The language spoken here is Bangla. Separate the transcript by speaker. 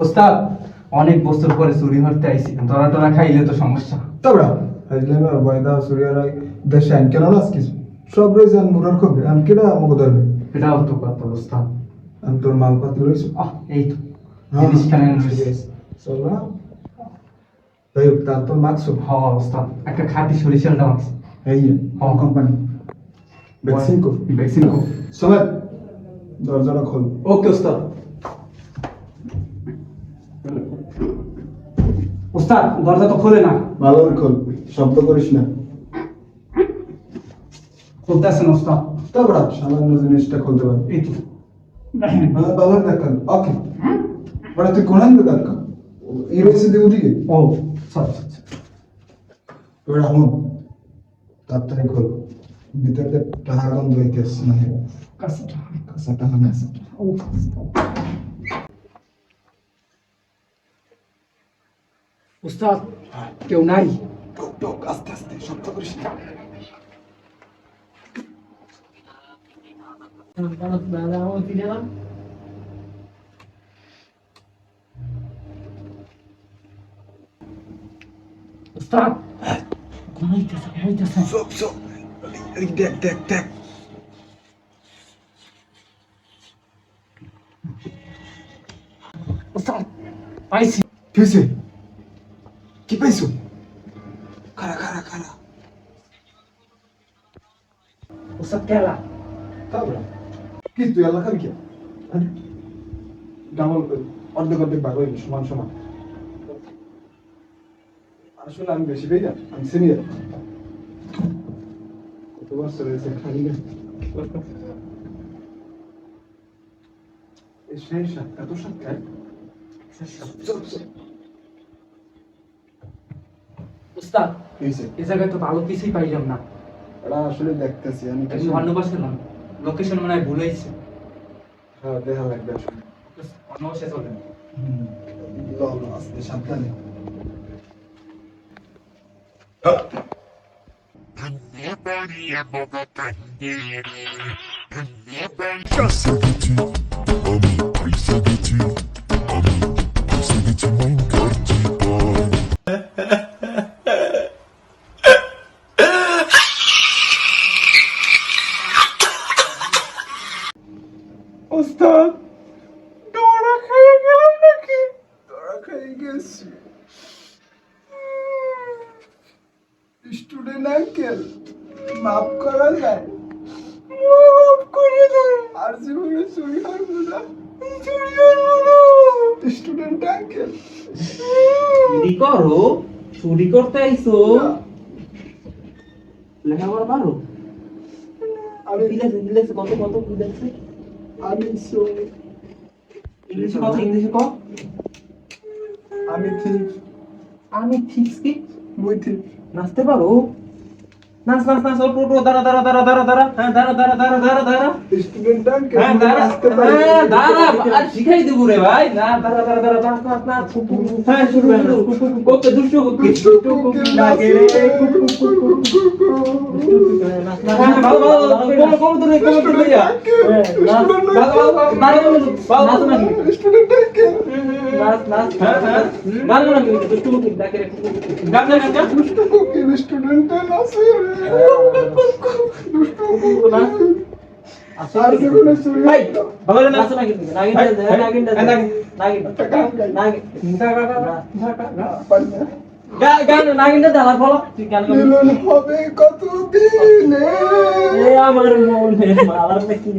Speaker 1: ওস্তাদ অনেক বছর পরে চুরি হরতে আইছি। ধরা টরা খাইলে তো সমস্যা।
Speaker 2: তাবড়া হাজলামে আর বয়দা সুরিয়ারা দেশে আইন কেন নাস কিছু? সব আর মুরার খবরে। আমি কেডা আমাকে ধরবে?
Speaker 1: এটাও তো কথা ওস্তাদ।
Speaker 2: আমি তোর মাল পাতি লইছি
Speaker 1: আহ এই তো।
Speaker 2: হ্যাঁ।
Speaker 1: জিনিস কেন
Speaker 2: চল না। তাই তার তোর মাগছো
Speaker 1: হ ওস্তাদ। একটা খাঁটি সরিষার দাম আছে।
Speaker 2: এই হম কোম্পানি। ভ্যাকসিন কো
Speaker 1: ভ্যাকসিন কো
Speaker 2: সবাই দরজাটা খোল।
Speaker 1: ওকে ওস্তাদ। ওস্তাদ দরজা তো খোলে না।
Speaker 2: ভালো করে খোল শব্দ করিস না।
Speaker 1: খুলতে আসেন ওস্তাদ?
Speaker 2: সামান্য জিনিসটা খুলতে পারবি।
Speaker 1: এই তো।
Speaker 2: ভালো দেখান। ওকে। তুই কোনান দে দেখা? এই রয়েছে দিয়ে ওদিকে?
Speaker 1: ও সরি সরি
Speaker 2: এবার এখন তাড়াতাড়ি খোল। ভিতরে টাকা গন্ধ হইতেছে না।
Speaker 1: কাছে
Speaker 2: কাঁচা টাকা না
Speaker 1: উস্তাদ কেউ নাই?
Speaker 2: টক টক আস্তে আস্তে শব্দ করিস না।
Speaker 1: উস্তাদ ঘুমাইতেছে ঘুমাইতেছে
Speaker 2: সব সব দেখ দেখ দেখ।
Speaker 1: উস্তাদ পাইছি।
Speaker 2: কি পাইছো খারা খারা খারা
Speaker 1: উস্তাদ কেলা
Speaker 2: তারপরে কি তুই এলাকার কি ডাবল অর্ধেক অর্ধেক ভাগ হইনি সমান সমান আসলে আমি বেশি পেই না আমি সিনিয়র কত বছর হয়েছে খালি না সেই সাত এত সাত খায় চল চল
Speaker 1: উস্তাদ এই জায়গায় তো ভালো কিছুই পাইলাম না।
Speaker 2: এটা আসলে দেখতেছি আমি কিছু
Speaker 1: অন্য পাশে না লোকেশন মনে হয় ভুল হয়েছে।
Speaker 2: হ্যাঁ দেখা লাগবে আসলে। লল আস্তে সাবধানে
Speaker 3: Anneberg Bogotá Anneberg Kasagiti Ami Aisagiti Ami
Speaker 2: গেছি। স্টুডেন্ট আঙ্কেল মাফ করা যায়? মাফ করে দেয় আর জীবনে চুরি করব না চুরি করব না স্টুডেন্ট আঙ্কেল
Speaker 4: চুরি করো চুরি করতে আইছো। লেখাপড়া পারো?
Speaker 2: আমি
Speaker 4: বিদেশে বিদেশে কত কত বিদেশে
Speaker 2: আমি চোর।
Speaker 4: ইংলিশে কত ইংলিশে কত
Speaker 2: আমি ঠিক
Speaker 4: আমি ঠিক কি?
Speaker 2: মুই ঠিক
Speaker 4: নাচতে পারো নাচ নাচ নাচ ওটো ওটো দাঁড়া দাঁড়া দাঁড়া দাঁড়া দাঁড়া হ্যাঁ দাঁড়া দাঁড়া দাঁড়া দাঁড়া দাঁড়া
Speaker 2: স্টুডেন্ট
Speaker 4: হ্যাঁ দাঁড়া হ্যাঁ দাঁড়া আর শিখাই দেবো রে ভাই না দাঁড়া দাঁড়া দাঁড়া নাচ নাচ নাচ হ্যাঁ শুরু হয় না করতে দুষ্ট করতে দুষ্ট করতে লাগে রে হ্যাঁ
Speaker 2: স্টুডেন্ট
Speaker 4: নাচ নাচ হ্যাঁ হ্যাঁ আমার মনে মালার কি